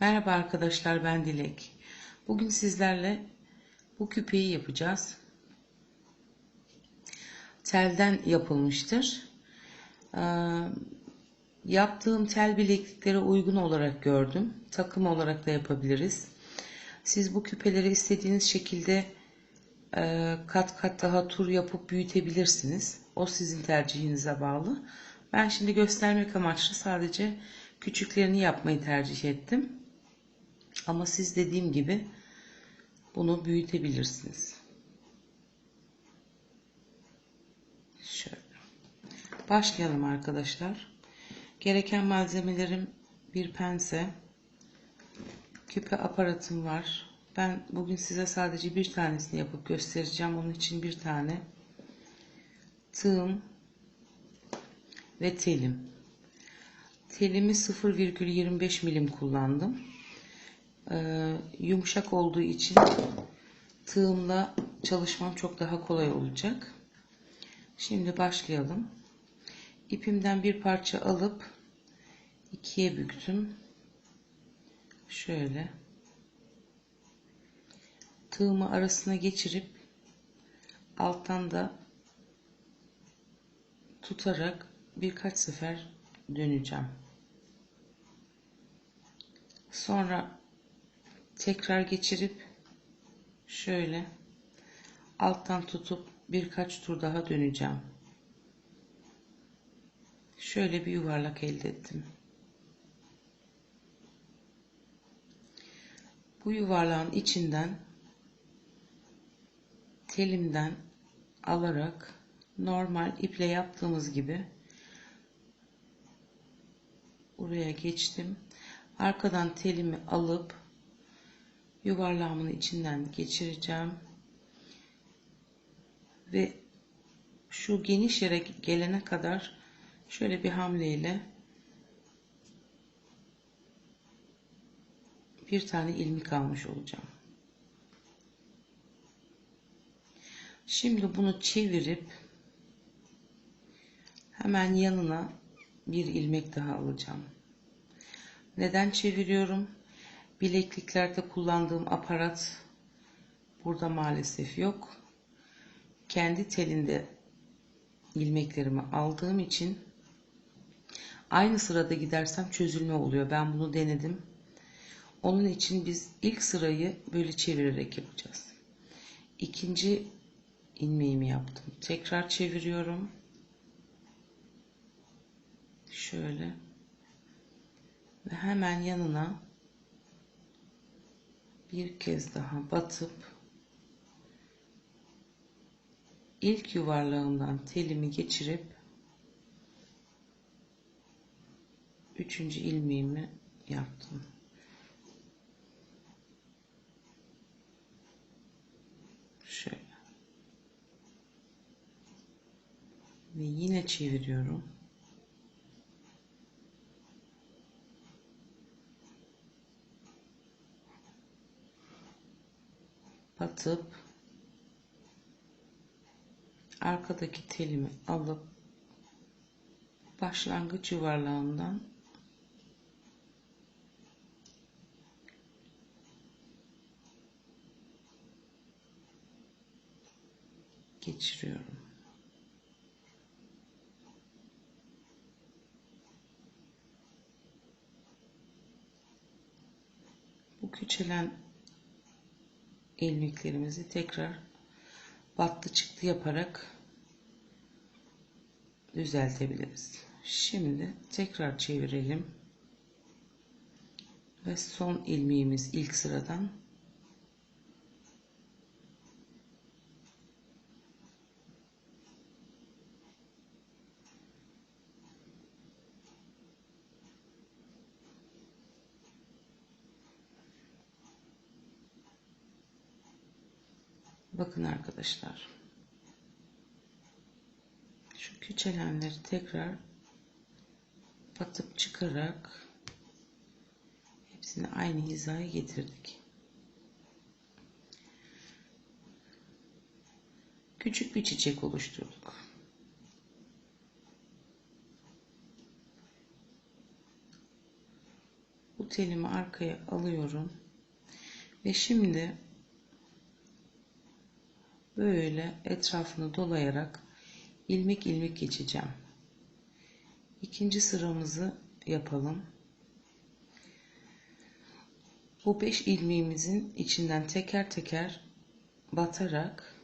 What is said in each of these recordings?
Merhaba arkadaşlar ben Dilek. Bugün sizlerle bu küpeyi yapacağız. Telden yapılmıştır. Ee, yaptığım tel bilekliklere uygun olarak gördüm. Takım olarak da yapabiliriz. Siz bu küpeleri istediğiniz şekilde e, kat kat daha tur yapıp büyütebilirsiniz. O sizin tercihinize bağlı. Ben şimdi göstermek amaçlı sadece küçüklerini yapmayı tercih ettim. Ama siz dediğim gibi bunu büyütebilirsiniz. Şöyle. Başlayalım arkadaşlar. Gereken malzemelerim bir pense, küpe aparatım var. Ben bugün size sadece bir tanesini yapıp göstereceğim. Onun için bir tane tığım ve telim. Telimi 0,25 milim kullandım. Ee, yumuşak olduğu için tığımla çalışmam çok daha kolay olacak. Şimdi başlayalım. İpimden bir parça alıp ikiye büktüm. Şöyle. Tığımı arasına geçirip alttan da tutarak birkaç sefer döneceğim. Sonra tekrar geçirip şöyle alttan tutup birkaç tur daha döneceğim. Şöyle bir yuvarlak elde ettim. Bu yuvarlağın içinden telimden alarak normal iple yaptığımız gibi buraya geçtim. Arkadan telimi alıp yuvarlağımın içinden geçireceğim. Ve şu geniş yere gelene kadar şöyle bir hamleyle bir tane ilmik almış olacağım. Şimdi bunu çevirip hemen yanına bir ilmek daha alacağım. Neden çeviriyorum? Bilekliklerde kullandığım aparat burada maalesef yok. Kendi telinde ilmeklerimi aldığım için aynı sırada gidersem çözülme oluyor. Ben bunu denedim. Onun için biz ilk sırayı böyle çevirerek yapacağız. İkinci ilmeğimi yaptım. Tekrar çeviriyorum. Şöyle. Ve hemen yanına bir kez daha batıp ilk yuvarlağımdan telimi geçirip üçüncü ilmeğimi yaptım. Şöyle. Ve yine çeviriyorum. Batıp arkadaki telimi alıp başlangıç yuvarlağından geçiriyorum. Bu küçülen ilmeklerimizi tekrar battı çıktı yaparak düzeltebiliriz. Şimdi tekrar çevirelim. Ve son ilmeğimiz ilk sıradan Bakın arkadaşlar. Şu küçelenleri tekrar batıp çıkarak hepsini aynı hizaya getirdik. Küçük bir çiçek oluşturduk. Bu telimi arkaya alıyorum. Ve şimdi böyle etrafını dolayarak ilmek ilmek geçeceğim. İkinci sıramızı yapalım. Bu 5 ilmeğimizin içinden teker teker batarak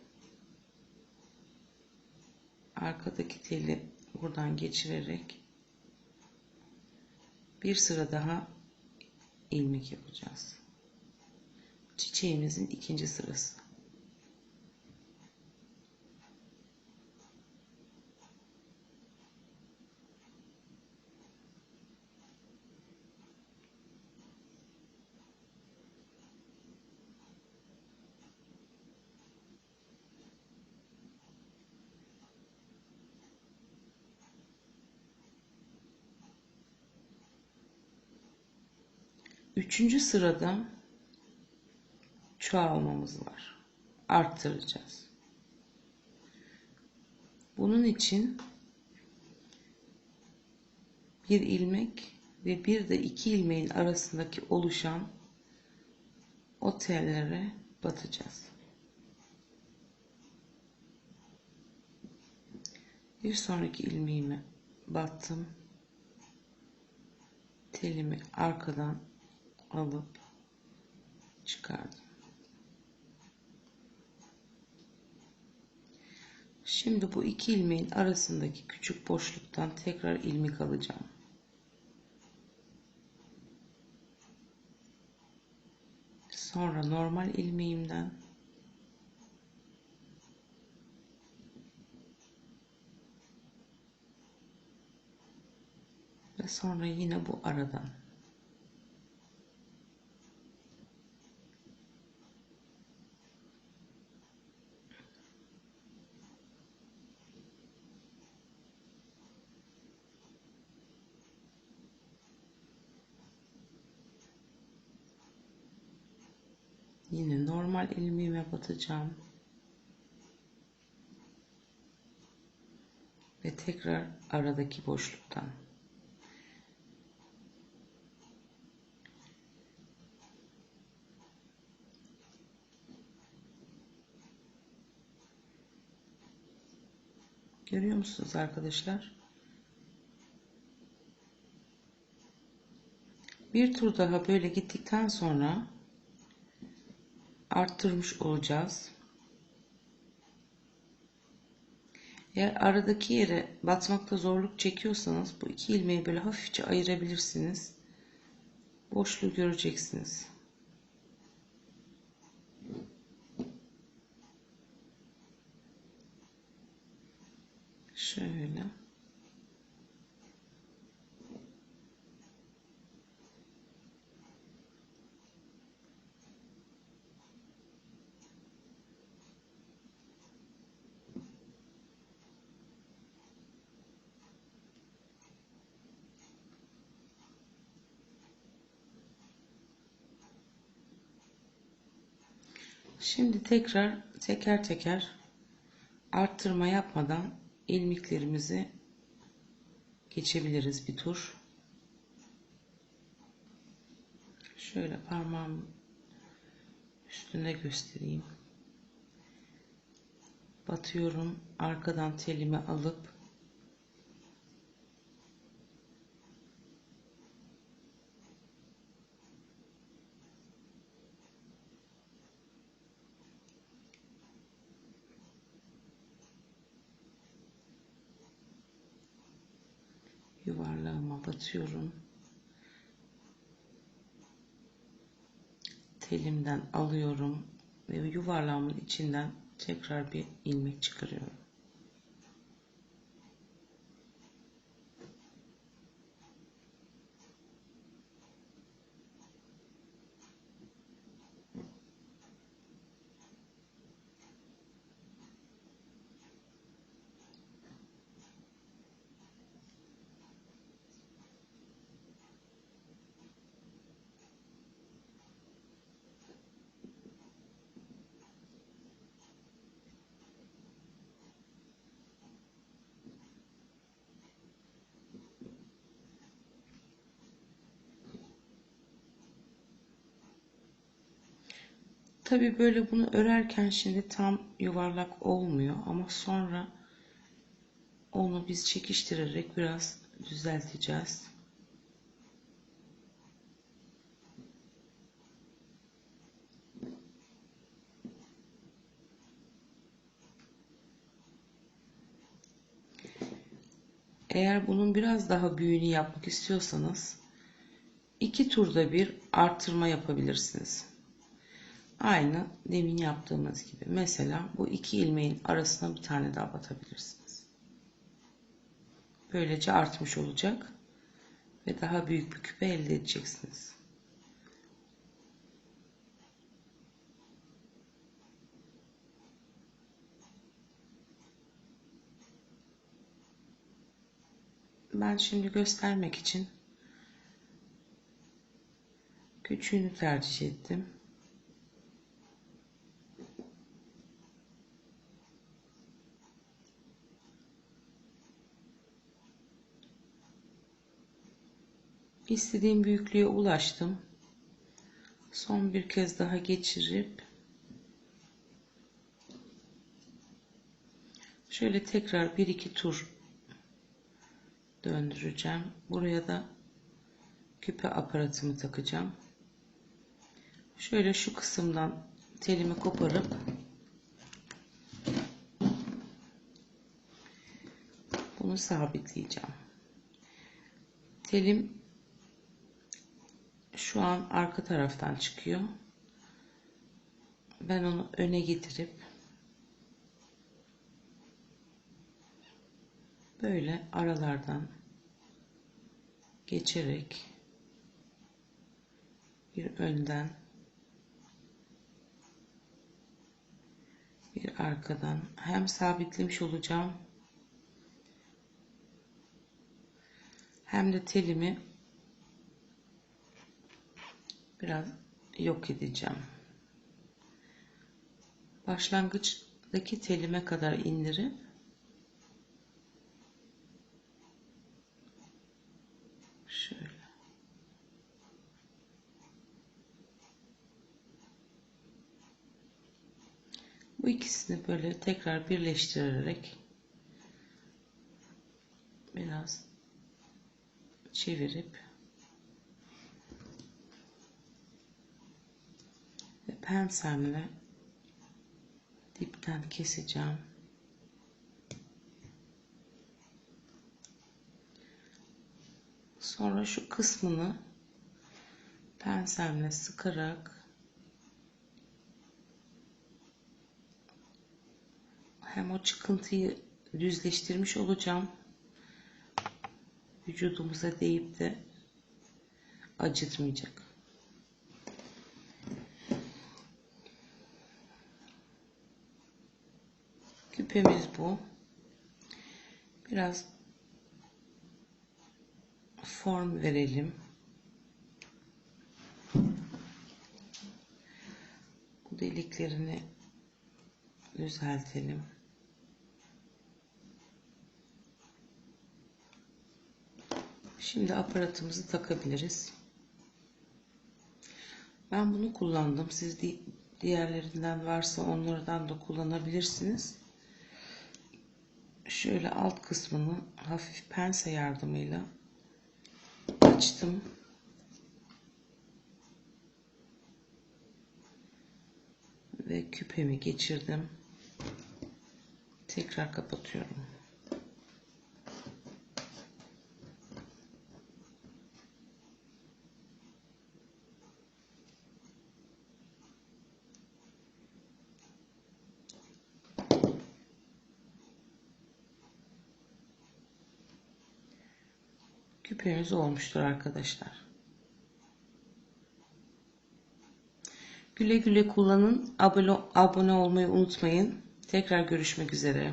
arkadaki teli buradan geçirerek bir sıra daha ilmek yapacağız. Çiçeğimizin ikinci sırası. Üçüncü sırada çoğalmamız var. Arttıracağız. Bunun için bir ilmek ve bir de iki ilmeğin arasındaki oluşan o tellere batacağız. Bir sonraki ilmeğimi battım. Telimi arkadan alıp çıkardım. Şimdi bu iki ilmeğin arasındaki küçük boşluktan tekrar ilmek alacağım. Sonra normal ilmeğimden ve sonra yine bu aradan Yine normal ilmeğime batacağım. Ve tekrar aradaki boşluktan. Görüyor musunuz arkadaşlar? Bir tur daha böyle gittikten sonra arttırmış olacağız. Eğer aradaki yere batmakta zorluk çekiyorsanız bu iki ilmeği böyle hafifçe ayırabilirsiniz. Boşluğu göreceksiniz. Şöyle. Şimdi tekrar teker teker arttırma yapmadan ilmeklerimizi geçebiliriz bir tur. Şöyle parmağım üstünde göstereyim. Batıyorum. Arkadan telimi alıp yuvarlağıma batıyorum. Telimden alıyorum ve yuvarlağımın içinden tekrar bir ilmek çıkarıyorum. Tabii böyle bunu örerken şimdi tam yuvarlak olmuyor ama sonra onu biz çekiştirerek biraz düzelteceğiz. Eğer bunun biraz daha büyüğünü yapmak istiyorsanız iki turda bir arttırma yapabilirsiniz. Aynı demin yaptığımız gibi. Mesela bu iki ilmeğin arasına bir tane daha batabilirsiniz. Böylece artmış olacak ve daha büyük bir küpe elde edeceksiniz. Ben şimdi göstermek için küçüğünü tercih ettim. İstediğim büyüklüğe ulaştım. Son bir kez daha geçirip şöyle tekrar bir iki tur döndüreceğim. Buraya da küpe aparatımı takacağım. Şöyle şu kısımdan telimi koparıp bunu sabitleyeceğim. Telim şu an arka taraftan çıkıyor. Ben onu öne getirip böyle aralardan geçerek bir önden bir arkadan hem sabitlemiş olacağım hem de telimi biraz yok edeceğim. Başlangıçtaki telime kadar indirip şöyle bu ikisini böyle tekrar birleştirerek biraz çevirip pensemle dipten keseceğim. Sonra şu kısmını pensemle sıkarak hem o çıkıntıyı düzleştirmiş olacağım. Vücudumuza değip de acıtmayacak. Küpemiz bu. Biraz form verelim. Bu deliklerini düzeltelim. Şimdi aparatımızı takabiliriz. Ben bunu kullandım. Siz diğerlerinden varsa onlardan da kullanabilirsiniz. Şöyle alt kısmını hafif pense yardımıyla açtım. Ve küpemi geçirdim. Tekrar kapatıyorum. Küpemiz olmuştur arkadaşlar. Güle güle kullanın. Abone, abone olmayı unutmayın. Tekrar görüşmek üzere.